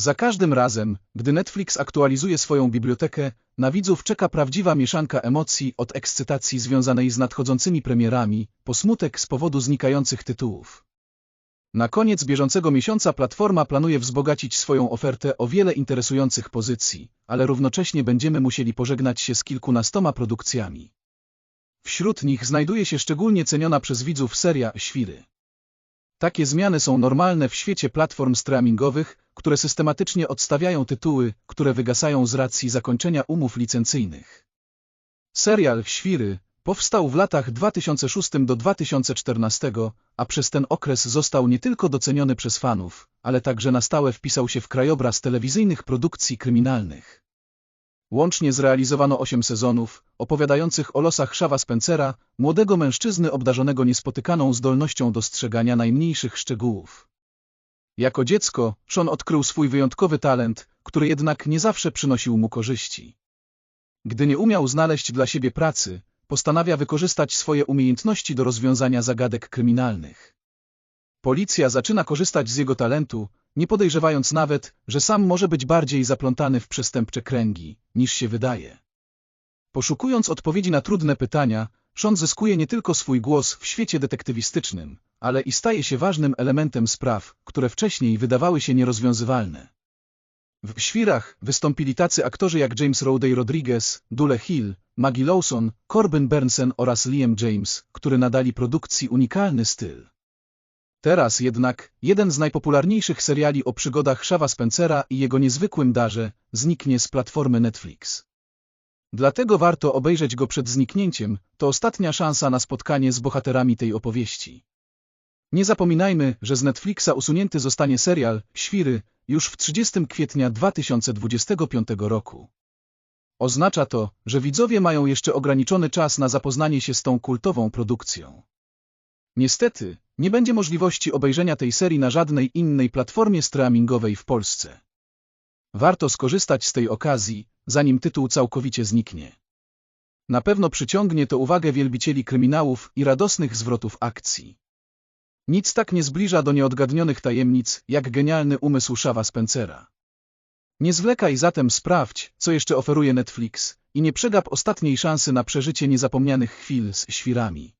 Za każdym razem, gdy Netflix aktualizuje swoją bibliotekę, na widzów czeka prawdziwa mieszanka emocji od ekscytacji związanej z nadchodzącymi premierami, po smutek z powodu znikających tytułów. Na koniec bieżącego miesiąca platforma planuje wzbogacić swoją ofertę o wiele interesujących pozycji, ale równocześnie będziemy musieli pożegnać się z kilkunastoma produkcjami. Wśród nich znajduje się szczególnie ceniona przez widzów seria Świry. Takie zmiany są normalne w świecie platform streamingowych, które systematycznie odstawiają tytuły, które wygasają z racji zakończenia umów licencyjnych. Serial Świry powstał w latach 2006 do 2014, a przez ten okres został nie tylko doceniony przez fanów, ale także na stałe wpisał się w krajobraz telewizyjnych produkcji kryminalnych. Łącznie zrealizowano osiem sezonów, opowiadających o losach Shawa Spencera, młodego mężczyzny obdarzonego niespotykaną zdolnością dostrzegania najmniejszych szczegółów. Jako dziecko, Sean odkrył swój wyjątkowy talent, który jednak nie zawsze przynosił mu korzyści. Gdy nie umiał znaleźć dla siebie pracy, postanawia wykorzystać swoje umiejętności do rozwiązania zagadek kryminalnych. Policja zaczyna korzystać z jego talentu, nie podejrzewając nawet, że sam może być bardziej zaplątany w przestępcze kręgi, niż się wydaje. Poszukując odpowiedzi na trudne pytania, Sean zyskuje nie tylko swój głos w świecie detektywistycznym, ale i staje się ważnym elementem spraw, które wcześniej wydawały się nierozwiązywalne. W Świrach wystąpili tacy aktorzy jak James Rodey Rodriguez, Dule Hill, Maggie Lawson, Corbin Bernsen oraz Liam James, który nadali produkcji unikalny styl. Teraz jednak, jeden z najpopularniejszych seriali o przygodach Shawa Spencera i jego niezwykłym darze, zniknie z platformy Netflix. Dlatego warto obejrzeć go przed zniknięciem, to ostatnia szansa na spotkanie z bohaterami tej opowieści. Nie zapominajmy, że z Netflixa usunięty zostanie serial Świry już w 30 kwietnia 2025 roku. Oznacza to, że widzowie mają jeszcze ograniczony czas na zapoznanie się z tą kultową produkcją. Niestety, nie będzie możliwości obejrzenia tej serii na żadnej innej platformie streamingowej w Polsce. Warto skorzystać z tej okazji, zanim tytuł całkowicie zniknie. Na pewno przyciągnie to uwagę wielbicieli kryminałów i radosnych zwrotów akcji. Nic tak nie zbliża do nieodgadnionych tajemnic, jak genialny umysł Shawa Spencera. Nie zwlekaj zatem sprawdź, co jeszcze oferuje Netflix i nie przegap ostatniej szansy na przeżycie niezapomnianych chwil z świrami.